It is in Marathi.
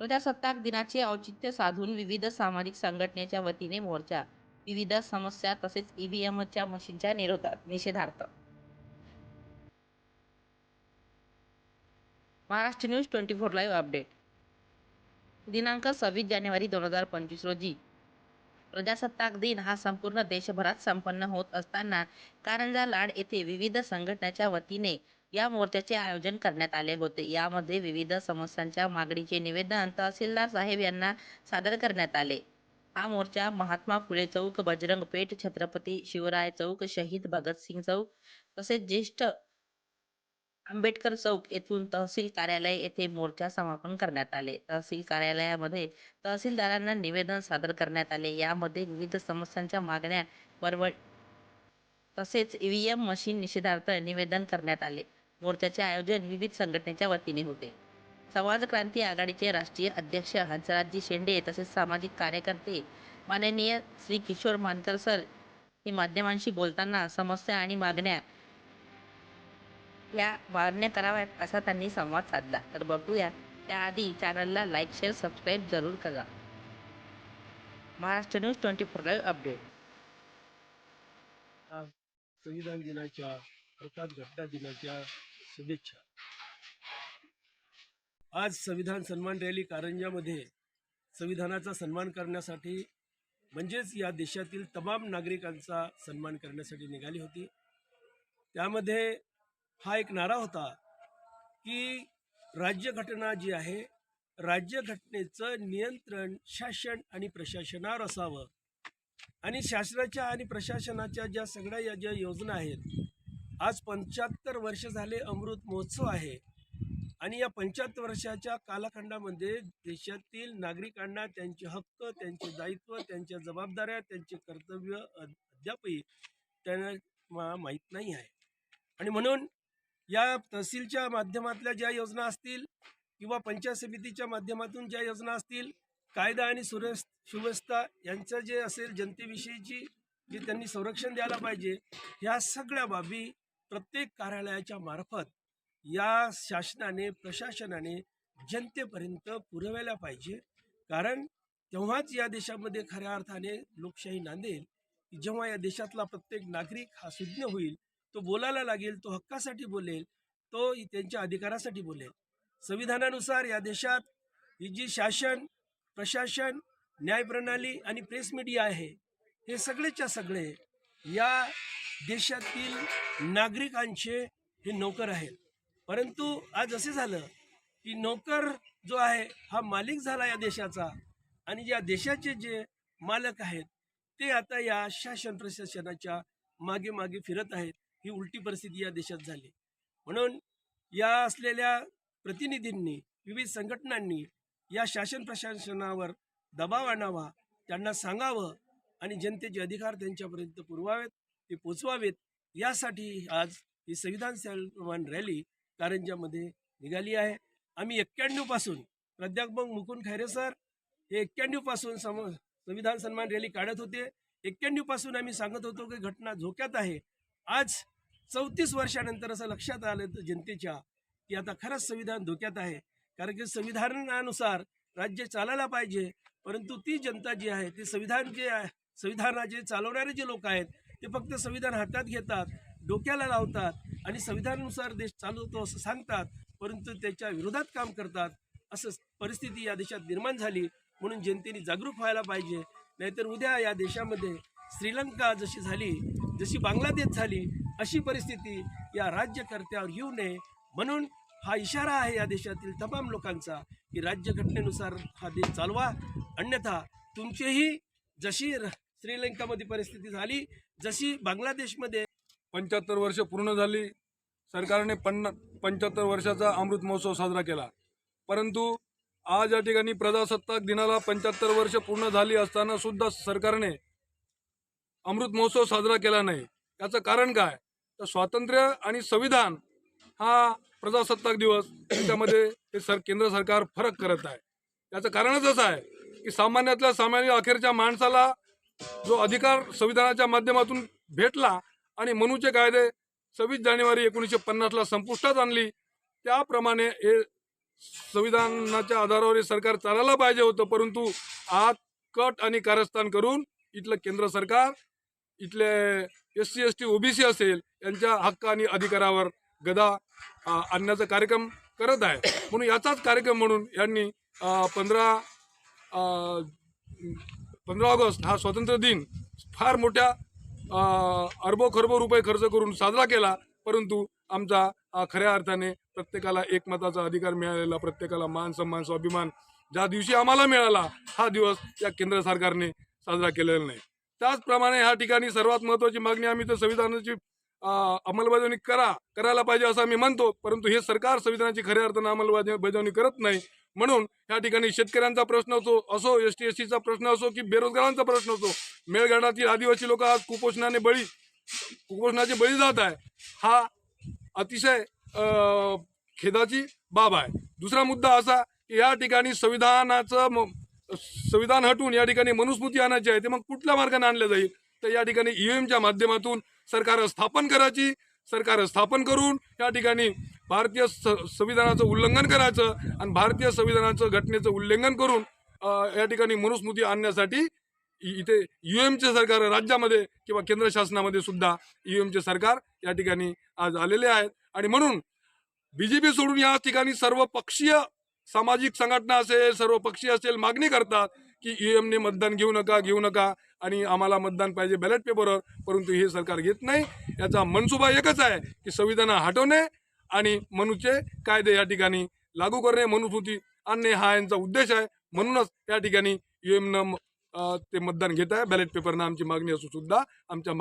प्रजासत्ताक दिनाचे औचित्य साधून विविध सामाजिक संघटनेच्या वतीने मोर्चा विविध समस्या तसेच ईव्हीएमच्या मशीनच्या निरोधात निषेधार्थ. Maharashtra news twenty four live update दिनांक सव्वीस जानेवारी दोन हजार पंचवीस रोजी. प्रजासत्ताक दिन हा संपूर्ण देशभरात संपन्न होत असताना कारंजा लाड येथे विविध संघटनेच्या वतीने या मोर्चाचे आयोजन करण्यात आले होते. यामध्ये विविध समस्यांच्या मागणीचे निवेदन तहसीलदार साहेब यांना सादर करण्यात आले. हा मोर्चा महात्मा फुले चौक बजरंग पेठ छत्रपती शिवराय चौक शहीद भगतसिंग चौक तसेच ज्येष्ठ आंबेडकर चौक येथून तहसील कार्यालय येथे मोर्चा समापन करण्यात आले. तहसील कार्यालयामध्ये तहसीलदारांना निवेदन सादर करण्यात आले. यामध्ये विविध समस्यांच्या मागण्या परवड तसेच ईव्हीएम मशीन निषेधार्थ निवेदन करण्यात आले. मोर्चाचे आयोजन विविध संघटनेच्या वतीने होते. समाज क्रांती आघाडीचे राष्ट्रीय अध्यक्ष हंसराजजी शेंडे तसेच सामाजिक कार्यकर्ते माननीय श्री किशोर मानकर सर हे माध्यमांशी बोलताना समस्या आणि मागण्या या मागण्या कराव्यात असा त्यांनी संवाद साधला. तर बघूया. त्याआधी चॅनलला लाईक शेअर सबस्क्राईब जरूर करा. Maharashtra news twenty four live update. संविधान दिनाच्या अर्थात घटना दिनाच्या शुभेच्छा. आज संविधान सन्मान रॅली कारंजामध्ये संविधानाचा सन्मान करण्यासाठी म्हणजेच या देशातील तमाम नागरिकांचा सन्मान करण्यासाठी निघाली होती. त्यामध्ये हा एक नारा होता की राज्यघटना जी आहे राज्यघटनेचं नियंत्रण शासन आणि प्रशासनावर असावं. आणि शासनाच्या आणि प्रशासनाच्या ज्या सगळ्या या ज्या योजना आहेत आज पंच्याहत्तर वर्ष झाले अमृत महोत्सव आहे. आणि या पंच्याहत्तर वर्षाच्या कालखंडामध्ये देशातील नागरिकांना त्यांचे हक्क त्यांचे दायित्व त्यांच्या जबाबदाऱ्या त्यांचे कर्तव्य अद्यापही त्यांना माहीत नाही आहे. आणि म्हणून या तहसीलच्या माध्यमातल्या ज्या योजना असतील किंवा पंचायत समितीच्या माध्यमातून ज्या योजना असतील कायदा आणि सुरस् सुव्यवस्था यांचं जे असेल जनतेविषयीची जे त्यांनी संरक्षण द्यायला पाहिजे ह्या सगळ्या बाबी प्रत्येक कार्यालयाच्या मार्फत या शासनाने प्रशासनाने जनतेपर्यंत पुरवायला पाहिजे. कारण तेव्हाच या देशामध्ये खऱ्या अर्थाने लोकशाही नांदेल की जेव्हा या देशातला प्रत्येक नागरिक हा सुज्ञ होईल तो बोलायला लागेल तो हक्कासाठी बोलेल तो त्यांच्या अधिकारासाठी बोलेल. संविधानानुसार या देशात ही जी शासन प्रशासन न्यायप्रणाली आणि प्रेस मीडिया आहे हे सगळेच्या सगळे या देशातील नागरिकांचे हे नोकर आहेत. परंतु आज असे झालं की नोकर जो आहे हा मालिक झाला या देशाचा आणि या देशाचे जे मालक आहेत ते आता या शासन प्रशासनाच्या मागे मागे फिरत आहेत. ही उलटी परिस्थिती या देशात झाली. म्हणून या असलेल्या प्रतिनिधींनी विविध संघटनांनी या शासन प्रशासनावर दबाव आणावा त्यांना सांगावं आणि जनतेचे अधिकार त्यांच्यापर्यंत पुरवावेत. ते पोचवावेत. यासाठी आज ही संविधान सन्मान रॅली कारंजामध्ये निघाली आहे. आम्ही एक्क्याण्णवपासून प्राध्यापक मुकुंद खैरे सर हे एक्क्याण्णवपासून सम संविधान सन्मान रॅली काढत होते. एक्क्याण्णवपासून आम्ही सांगत होतो की घटना धोक्यात आहे. आज चौतीस वर्षानंतर असं लक्षात आलं तर जनतेच्या की आता खरंच संविधान धोक्यात आहे. कारण की संविधानानुसार राज्य चालायला पाहिजे. परंतु ती जनता जी आहे ती संविधान जे आहे संविधानाचे चालवणारे जे लोक आहेत ते फक्त संविधान हातात घेतात डोक्याला लावतात आणि संविधानानुसार देश चालवतो असं सांगतात परंतु त्याच्या विरोधात काम करतात. असं परिस्थिती या देशात निर्माण झाली. म्हणून जनतेने जागरूक व्हायला पाहिजे. नाहीतर उद्या या देशामध्ये श्रीलंका जशी झाली जशी बांगलादेश झाली अशी परिस्थिती या राज्यकर्त्यावर येऊ नये. म्हणून हा इशारा आहे या देशातील तमाम लोकांचा की राज्यघटनेनुसार हा देश चालवा. अन्यथा तुमचेही जशी र- श्रीलंकामध्ये परिस्थिती झाली जशी बांगलादेशमध्ये पंच्याहत्तर वर्ष पूर्ण झाली सरकारने पन्ना पंच्याहत्तर वर्षाचा अमृत महोत्सव साजरा केला. परंतु आज या ठिकाणी प्रजासत्ताक दिनाला पंच्याहत्तर वर्ष पूर्ण झाली असताना सुद्धा सरकारने अमृत महोत्सव साजरा केला नाही. याचं कारण काय? तर स्वातंत्र्य आणि संविधान हा प्रजासत्ताक दिवस त्याच्यामध्ये हे सर केंद्र सरकार फरक करत आहे. याचं कारणच असं आहे की सामान्यातल्या सामान्य अखेरच्या माणसाला जो अधिकार संविधानाच्या माध्यमातून भेटला आणि मनूचे कायदे सव्वीस जानेवारी एकोणीसशे पन्नासला संपुष्टात आणली त्याप्रमाणे हे संविधानाच्या आधारावर हे सरकार चालायला पाहिजे होतं. परंतु आज कट आणि कारस्थान करून इथलं केंद्र सरकार इथले S C S T OBC असेल यांच्या हक्क आणि अधिकारावर गदा आणण्याचा कार्यक्रम करत आहे. म्हणून याचाच कार्यक्रम म्हणून यांनी पंधरा पंधरा ऑगस्ट हा स्वातंत्र्य दिन फार मोठ्या अरबो खरबो रुपये खर्च करून साजरा केला परंतु आमचा खऱ्या अर्थाने प्रत्येकाला एकमताचा अधिकार मिळालेला प्रत्येकाला मान सन्मान स्वाभिमान ज्या दिवशी आम्हाला मिळाला हा दिवस या केंद्र सरकारने साजरा केलेला नाही. त्याचप्रमाणे ह्या ठिकाणी सर्वात महत्त्वाची मागणी आम्ही तर संविधानाची अंमलबजावणी करा करायला पाहिजे असं आम्ही म्हणतो परंतु हे सरकार संविधानाची खऱ्या अर्थानं अंमलबजावणी करत नाही. म्हणून या ठिकाणी शेतकऱ्यांचा प्रश्न असो असो एस टी एस टीचा प्रश्न असो की बेरोजगारांचा प्रश्न असो मेळघाटातील आदिवासी लोक आज कुपोषणाने बळी कुपोषणाचे बळी जात आहे. हा अतिशय खेदाची बाब आहे. दुसरा मुद्दा असा की या ठिकाणी संविधानाचं संविधान हटवून या ठिकाणी मनुस्मृती आणायची आहे ते मग कुठल्या मार्गाने आणलं जाईल? तर या ठिकाणी ईव्हीएमच्या माध्यमातून सरकार स्थापन करायची. सरकार स्थापन करून या ठिकाणी भारतीय स- संविधानाचं उल्लंघन करायचं आणि भारतीय संविधानाचं घटनेचं उल्लंघन करून या ठिकाणी मनुस्मृती आणण्यासाठी इथे इथे युएमचे सरकार राज्यामध्ये किंवा केंद्र शासनामध्ये सुद्धा युएमचे सरकार या ठिकाणी आज आलेले आहेत. आणि म्हणून बीजेपी सोडून या ठिकाणी सर्व पक्षीय सामाजिक संघटना असेल सर्व पक्षीय असेल मागणी करतात की ईएमने मतदान घेऊ नका घेऊ नका. आणि आम्हाला मतदान पाहिजे बॅलेट पेपरवर परंतु हे सरकार घेत नाही. याचा मनसुबा एकच आहे की संविधान हटवणे आणि मनुचे कायदे या ठिकाणी लागू करणे. मनुस्मृती आणणे हा यांचा उद्देश आहे. म्हणूनच या ठिकाणी युएमनं ते मतदान घेत आहे. बॅलेट पेपरनं आमची मागणी असून सुद्धा आमच्या